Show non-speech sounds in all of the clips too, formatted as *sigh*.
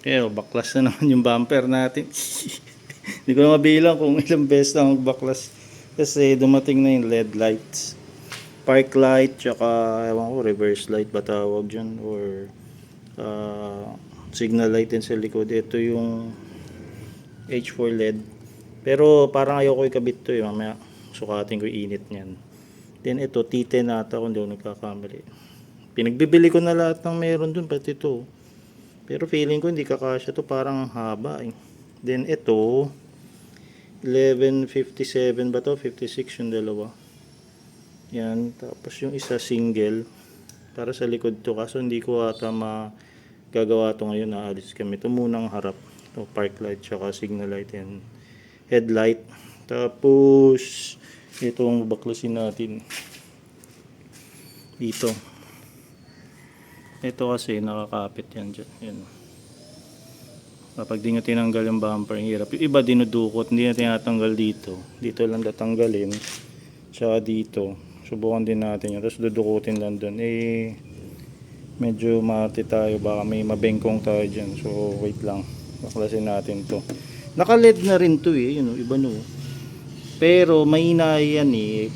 Kaya baklas na naman yung bumper natin. *laughs* Hindi ko na mabilang kung ilang beses na magbaklas. Kasi dumating na yung LED lights. Park light, tsaka ewan ko, reverse light ba tawag dyan? Or uh, signal light din sa likod. Ito yung H4 LED. Pero parang ayoko ikabit to eh. Mamaya sukatin ko init niyan. Then ito, T10 nata kung hindi ako nagkakamali. Pinagbibili ko na lahat ng meron dun, pati ito. Pero feeling ko hindi kakasya to parang haba eh. Then ito 1157 ba to? 56 yung dalawa. Yan, tapos yung isa single para sa likod to kaso hindi ko ata magagawa to ngayon naalis kami. Ito munang harap. Ito park light tsaka signal light and headlight. Tapos ito ang baklasin natin. Dito. Ito kasi nakakapit yan dyan. Yan. Kapag di nga tinanggal yung bumper, ang hirap. Yung iba dinudukot, hindi na tinatanggal dito. Dito lang tatanggalin. Tsaka dito. Subukan din natin yun. Tapos dudukutin lang doon. Eh, medyo mati tayo. Baka may mabengkong tayo dyan. So, wait lang. Baklasin natin to. Naka-LED na rin to eh. Yun, iba no. Pero, mahina yan eh.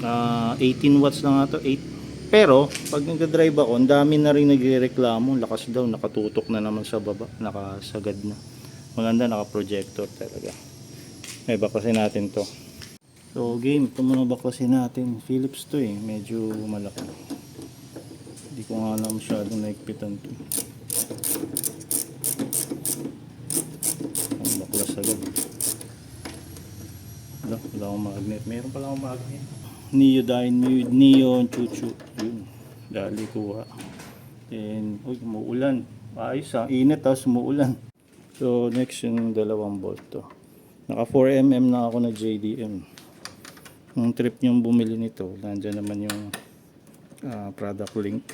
Ah, 18 watts lang nga to. 8 pero, pag nagdadrive ako, ang dami na rin nagrereklamo. Lakas daw, nakatutok na naman sa baba. Nakasagad na. Maganda, naka-projector talaga. May baklasin natin to. So, game. Ito muna baklasin natin. Philips to eh. Medyo malaki. Hindi ko nga na masyadong naikpitan to. Ang baklas agad. Wala, wala akong magnet. Meron pala akong magnet. Neodyne, neon, chuchu. Yun. Dali kuha. Then, uy, umuulan. Ayos ah. Init tapos umuulan. So, next yung dalawang bolt to. Naka 4mm na ako na JDM. Yung trip niyong bumili nito, nandiyan naman yung ah, product link.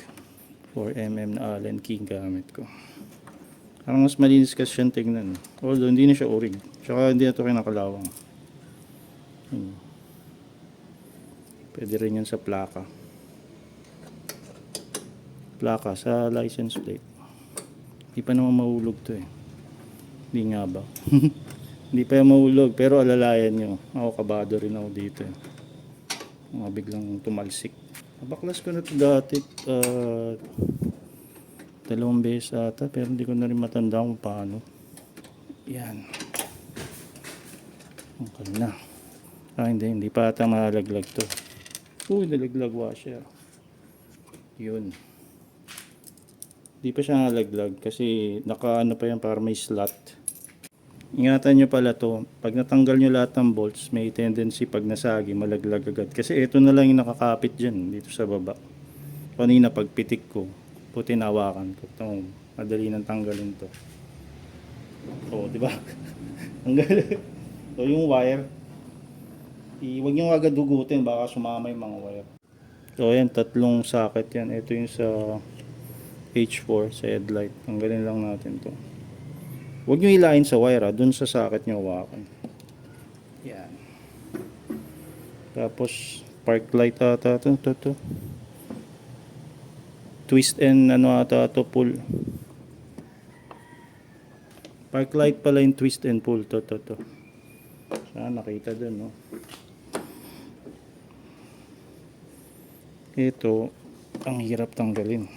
4mm na Allen key gamit ko. Parang mas malinis kasi siyang tingnan. Although hindi na siya orig. Tsaka hindi na ito kinakalawang. Hmm. Pwede rin yan sa plaka. Plaka sa license plate. Hindi pa naman mahulog to eh. Hindi nga ba? *laughs* Hindi pa yan mahulog pero alalayan nyo. Ako kabado rin ako dito eh. Mga biglang tumalsik. Nabaklas ko na to dati. ah, dalawang beses ata pero hindi ko na rin matanda kung paano. Yan. Okay na. Ah, hindi. Hindi pa ata malaglag to. Uy, nalaglag washer. Yun. Di pa siya nalaglag kasi naka ano pa yan para may slot. Ingatan nyo pala to. Pag natanggal nyo lahat ng bolts, may tendency pag nasagi, malaglag agad. Kasi ito na lang yung nakakapit dyan, dito sa baba. Kanina pag pitik ko, puti nawakan ko. Ito, madali nang tanggalin to. Oo, di ba? *laughs* Tanggal. so, yung wire, huwag nyo agad dugutin, baka sumama yung mga wire. So, ayan, tatlong socket yan. Ito yung sa H4, sa headlight. Tanggalin lang natin to. Huwag nyo ilain sa wire, ha. Dun sa socket nyo hawakan. Yan. Tapos, park light ata to, to, to. Twist and ano ata to, pull. Park light pala yung twist and pull. To, to, to. Sana nakita dun, no? Ito, ang hirap tanggalin.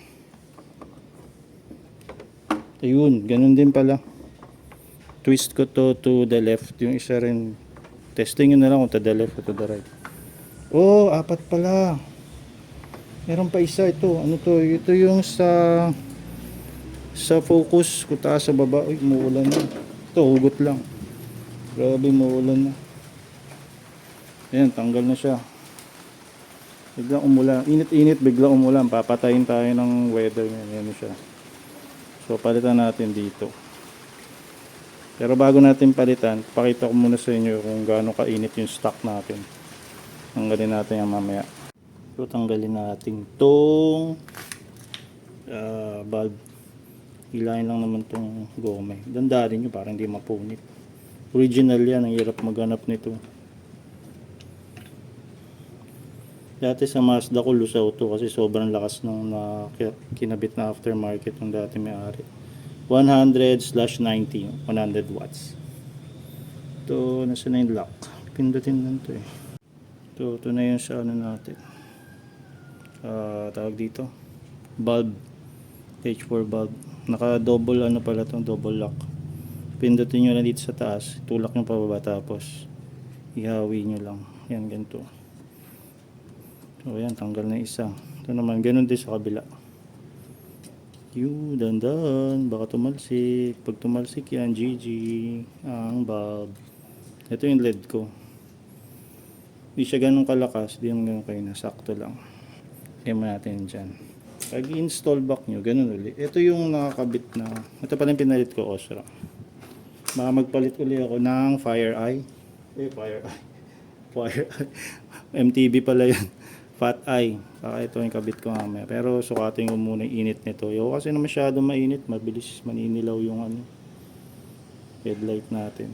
Ayun, ganun din pala. Twist ko to to the left. Yung isa rin, testing nyo na lang kung to the left o to the right. Oh, apat pala. Meron pa isa ito. Ano to? Ito yung sa sa focus ko taas sa baba. Uy, umuulan na. Ito, hugot lang. Grabe, umuulan na. Ayan, tanggal na siya. Biglang umulan. Init-init, biglang umulan. Papatayin tayo ng weather ngayon. Siya. So, palitan natin dito. Pero bago natin palitan, pakita ko muna sa inyo kung gaano kainit yung stock natin. Tanggalin natin yan mamaya. So, tanggalin natin tong ah, bulb. Hilahin lang naman tong gome. Dandarin nyo para hindi mapunit. Original yan. Ang hirap maghanap nito. Dati sa Mazda ko lusaw to kasi sobrang lakas nung na kinabit na aftermarket ng dati may-ari. 100 slash 90, 100 watts. Ito, nasa na yung lock. Pindutin lang to eh. Ito, ito na yung sa ano natin. Ah, tawag dito. Bulb. H4 bulb. Naka double ano pala tong double lock. Pindutin nyo lang dito sa taas. Tulak nyo pababa tapos ihawi nyo lang. Yan, ganito. So, yan, tanggal na isa. Ito naman, ganun din sa kabila. Yun, dandan. Baka tumalsik. Pag tumalsik yan, GG. Ang bulb. Ito yung LED ko. Hindi siya ganun kalakas. Di yung ganun kayo na. Sakto lang. Ema natin dyan. Pag install back nyo, ganun ulit. Ito yung nakakabit na. Ito pala yung pinalit ko, Osra. Baka magpalit uli ako ng Fire Eye. Eh, Fire Eye. *laughs* Fire Eye. MTB pala yun. Fat Eye. Baka ito yung kabit ko mamaya. Pero sukatin ko muna yung init nito. Yo, kasi na masyado mainit. Mabilis maninilaw yung ano, headlight natin.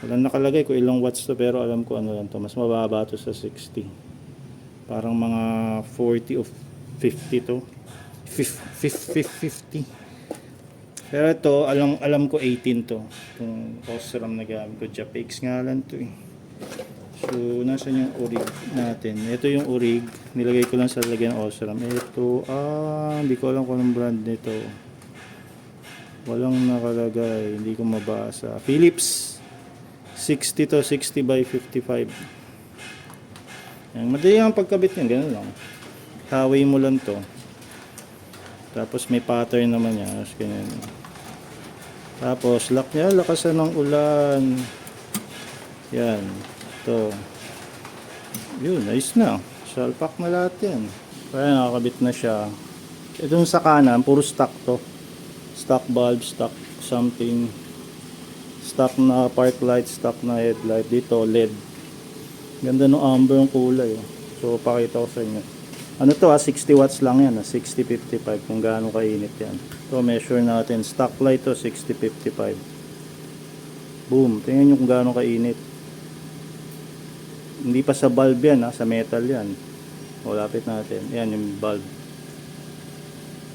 Walang nakalagay ko ilang watts to pero alam ko ano lang to. Mas mababa to sa 60. Parang mga 40 of 50 to. 50. 50. Pero ito, alam, alam ko 18 to. Itong Osram na gamit ko. Japix nga lang to eh. So, nasan yung orig natin? Ito yung orig. Nilagay ko lang sa lagyan ng Osram. Ito, ah, hindi ko alam kung anong brand nito. Walang nakalagay. Hindi ko mabasa. Philips. 60 to 60 by 55. Yan, madali ang pagkabit niyan. Ganun lang. Hawi mo lang to. Tapos may pattern naman yan. Tapos ganyan. Tapos lock niya. Lakasan ng ulan. Yan. Ito. Yun. Ayos na. Salpak na lahat yan. Kaya nakakabit na siya. Itong sa kanan, puro stock to. Stock bulb, stock something. Stock na park light, stock na headlight. Dito, LED. Ganda no amber yung kulay. oh. So, pakita ko sa inyo. Ano to ah, 60 watts lang yan. Ah, 6055 kung gaano kainit yan. So, measure natin. Stock light to, 6055. Boom. Tingnan nyo kung gaano kainit. Hindi pa sa bulb yan ah, sa metal yan. O, lapit natin. Yan yung bulb.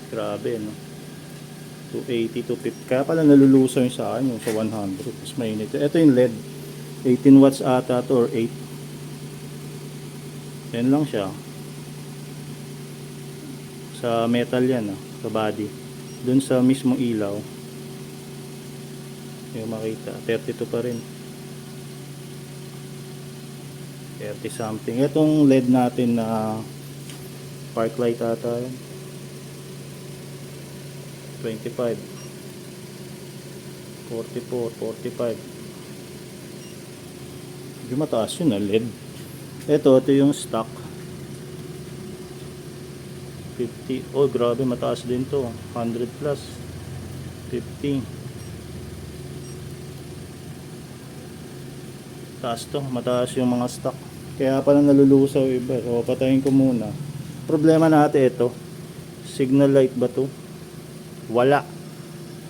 Grabe, no? 280, 250. Kaya pala nalulusaw yung sa akin, yung sa 100. Mas mainit. Ito yung LED. 18 watts ata to or 8. Yan lang siya. Sa metal yan, ah, sa body. Dun sa mismong ilaw. Yung makita. 32 pa rin. 30 something. Itong LED natin na park light ata yan. 25 44 45 medyo mataas yun na LED ito, ito yung stock. 50 oh grabe mataas din to. 100 plus. 50 taas to. Mataas yung mga stock kaya pala nalulusaw iba o patayin ko muna problema natin ito signal light ba to wala.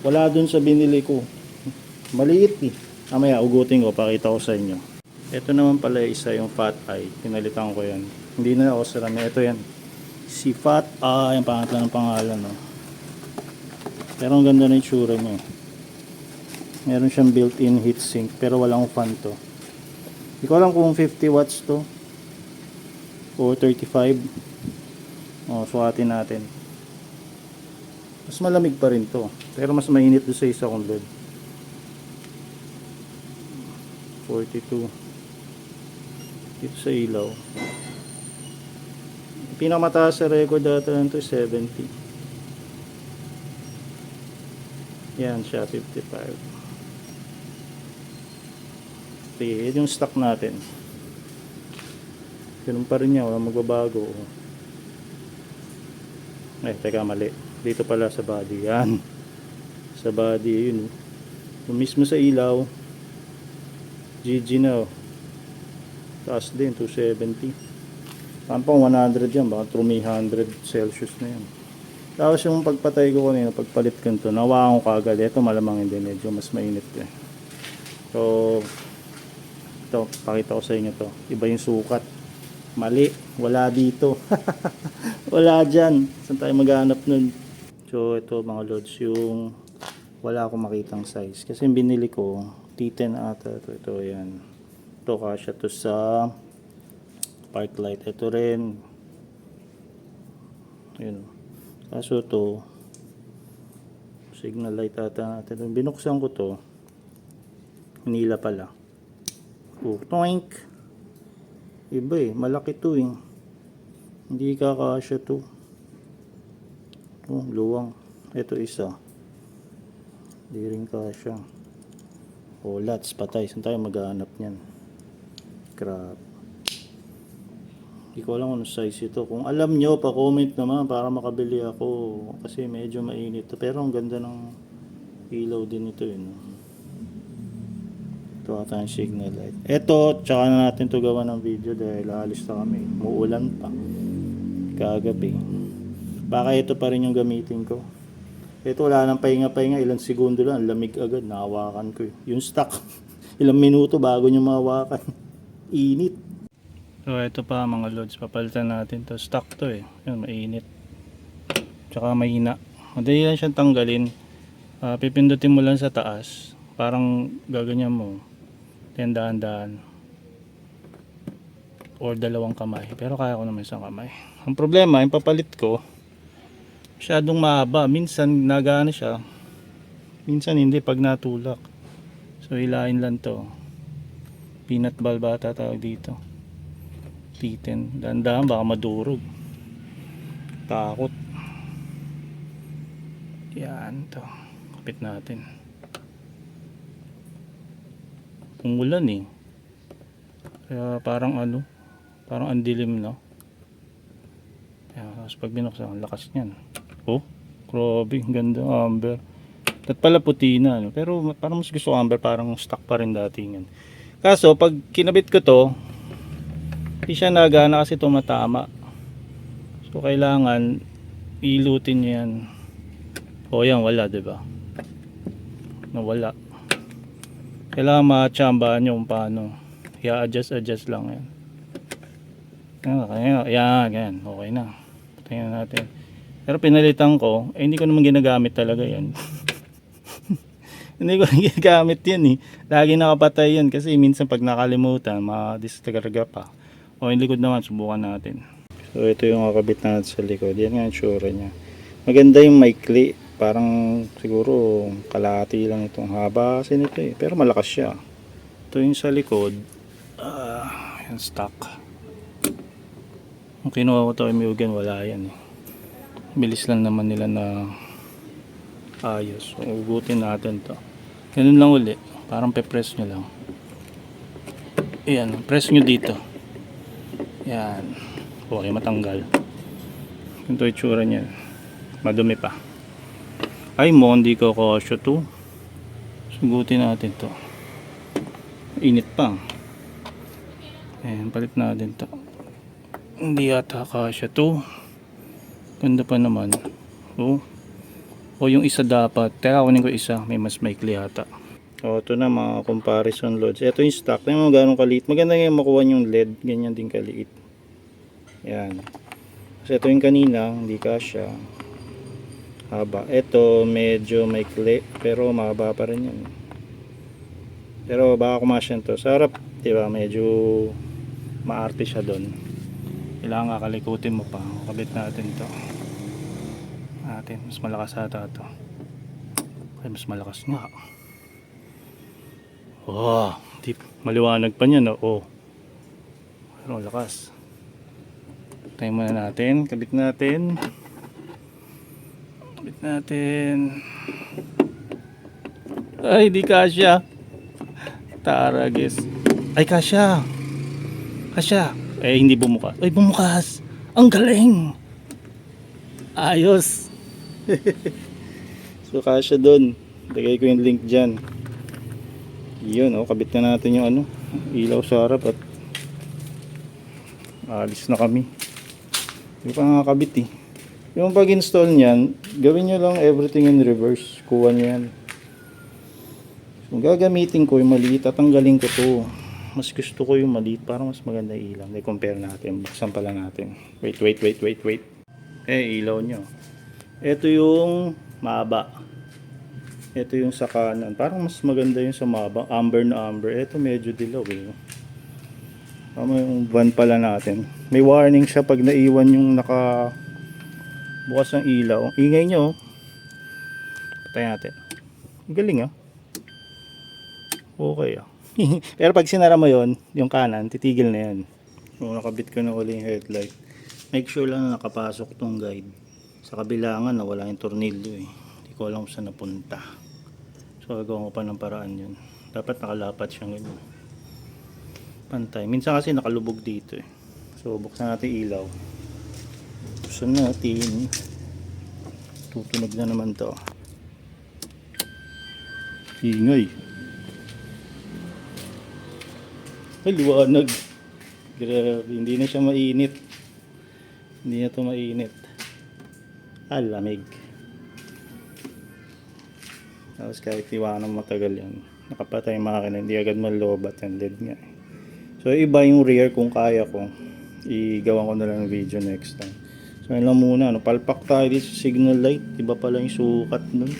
Wala dun sa binili ko. Maliit eh. Mamaya ugutin ko, pakita ko sa inyo. Ito naman pala isa yung Fat Eye. Pinalitan ko yan. Hindi na ako sa rami. Ito yan. Si Fat Eye. Yung pangatlan ng pangalan. No? Pero ang ganda na yung tsura niya. Meron siyang built-in heatsink. Pero walang fan to. Hindi ko alam kung 50 watts to. O 35. O, sukatin natin. Mas malamig pa rin to. Pero mas mainit doon sa isa kong LED. 42. Dito sa ilaw. Pinakamataas sa record data lang to 70. Yan siya, 55. Okay, yun yung stock natin. Ganun pa rin niya, walang magbabago. Eh, teka, mali. Dito pala sa body. Yan. Sa body, yun. Yung mismo sa ilaw, GG na. oh. Taas din, 270. Tampang 100 yan, baka 300 Celsius na yan. Tapos yung pagpatay ko kanina, pagpalit ko ito, nawa ko kagad. Ito malamang hindi, medyo mas mainit eh. So, ito, pakita ko sa inyo to. Iba yung sukat. Mali, wala dito. *laughs* wala dyan. Saan tayo maghanap nun? So, ito mga lods, yung wala akong makitang size. Kasi yung binili ko, T10 ata. Ito, ito, yan. Ito kasya to sa park light. Ito rin. Yun. Kaso to, signal light ata natin. Binuksan ko to, hinila pala. Oh, toink! Iba eh, malaki to eh. Hindi kakasya to. Oh, luwang. Ito isa. Hindi rin kasya. Oh, lots, patay. Saan tayo maghahanap niyan? Crap. Hindi ko alam kung size ito. Kung alam nyo, pa-comment naman para makabili ako. Kasi medyo mainit. Pero ang ganda ng ilaw din ito. Eh, no? Ito ata yung signal light. Ito, tsaka na natin to gawa ng video dahil alis na kami. Muulan pa. Kagabi. Baka ito pa rin yung gamitin ko. Ito wala nang pahinga-pahinga. Ilang segundo lang. Lamig agad. Nahawakan ko. eh. Yung stock. *laughs* Ilang minuto bago nyo mahawakan. *laughs* Init. So ito pa mga loads. Papalitan natin to. Stock to eh. Yun, mainit. Tsaka mahina. Madali lang siyang tanggalin. Ah, pipindutin mo lang sa taas. Parang gaganyan mo. Then daan-daan. Or dalawang kamay. Pero kaya ko naman isang kamay. Ang problema, yung papalit ko, masyadong mahaba. Minsan nagana siya. Minsan hindi pag natulak. So ilain lang to. Peanut ball ba tawag dito? T10. Dahan-dahan baka madurog. Takot. Yan to. Kapit natin. Umulan eh. Kaya parang ano, parang ang dilim no. Kaya tapos pag binuksan, ang lakas niyan. Oh, grabe, ganda amber. At pala puti na, no? pero parang mas gusto amber, parang stock pa rin dati yan. Kaso, pag kinabit ko to, hindi siya nagana kasi tumatama. So, kailangan ilutin niya yan. O yan, wala, 'di ba? Nawala. Kailangan matsambahan nyo kung paano. I-adjust, adjust lang yan. Kaya, yan, yan. Okay na. Tingnan natin. Pero pinalitan ko, eh hindi ko naman ginagamit talaga yan. *laughs* hindi ko ginagamit yan eh. Lagi nakapatay yan kasi minsan pag nakalimutan, ma-discarga pa. O yung likod naman, subukan natin. So ito yung kakabit natin sa likod. Yan nga yung tsura niya. Maganda yung maikli. Parang siguro kalahati lang itong haba kasi nito eh. Pero malakas siya. Ito yung sa likod. Ah, yung stock. Kung kinuha ko ito kay Mugen, wala yan eh. Bilis lang naman nila na ayos. So, ugutin natin to. Ganun lang uli. Parang pe-press nyo lang. Ayan, press nyo dito. Yan. Okay, matanggal. Ito yung tsura niya. Madumi pa. Ay mo, hindi ko kasya to. Sugutin natin to. Init pa. Ayan, palit natin to. Hindi yata kasya to. Ganda pa naman. Oh. O yung isa dapat. Teka, kunin ko isa. May mas maikli yata. O, ito na mga comparison loads. Ito yung stock. Tingnan mo gano'ng kaliit. Maganda nga makuha yung LED. Ganyan din kaliit. Yan. Kasi ito yung kanina. Hindi kasya. Haba. Ito medyo maikli. Pero mahaba pa rin yan. Pero baka kumasyan to. Sa harap, di ba, medyo maarte siya doon. Kailangan kakalikutin mo pa. Kabit natin to. Natin. Mas malakas ata to. Okay, mas malakas nga. Oh, di, maliwanag pa niya, no? Oh. Pero lakas. Tayo muna natin. Kabit natin. Natin. Ay, di kasya. Taragis. Ay, kasya. Kasya. Eh, hindi bumukas. Ay, bumukas. Ang galing. Ayos. *laughs* so, kasya doon. Lagay ko yung link dyan. Yun, oh, kabit na natin yung ano, ilaw sa harap at alis na kami. Hindi pa nakakabit eh. Yung pag-install niyan, gawin nyo lang everything in reverse. Kuha nyo yan. Kung gagamitin ko yung maliit, tatanggalin ko to. Mas gusto ko yung maliit para mas maganda yung ilaw. Compare natin. Buksan pala natin. Wait, wait, wait, wait, wait. Eh, ilaw nyo. Ito yung mahaba. Ito yung sa kanan. Parang mas maganda yung sa mabang. Amber na amber. Ito medyo dilaw eh. Tama yung van pala natin. May warning siya pag naiwan yung naka bukas ng ilaw. Ingay nyo. oh. Patay natin. Ang Galing ah. Okay ah. *laughs* Pero pag sinara mo yon yung kanan, titigil na yan. So, nakabit ko na uli yung headlight. Make sure lang na nakapasok tong guide. Sa kabila nga, nawala yung tornilyo eh. Hindi ko alam saan napunta. So, gagawa ko pa ng paraan yun. Dapat nakalapat siyang ganyan. Pantay. Minsan kasi nakalubog dito eh. So, buksan natin ilaw. Buksan natin. Tutunog na naman to. Ingay. Ay, liwanag. Grabe, hindi na siya mainit. Hindi na to mainit. Ah, lamig. Tapos kahit iwanan matagal yan. Nakapatay yung hindi agad malobat yung LED nga. eh. So iba yung rear kung kaya ko. Igawan ko na lang ng video next time. So yun muna. Ano, palpak tayo dito sa signal light. Iba pala yung sukat nun.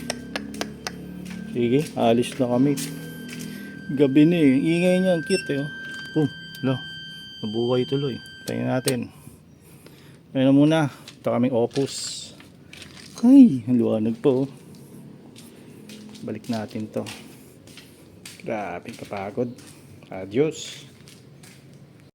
Sige, alis na kami. Gabi na eh. Ingay niya, ang cute eh. Oh, lo. Nabuhay tuloy. Tayo natin. Ayun na muna. Ito kaming opus. Ay, ang liwanag po. oh. Balik natin to. Grabe kapagod. Adios.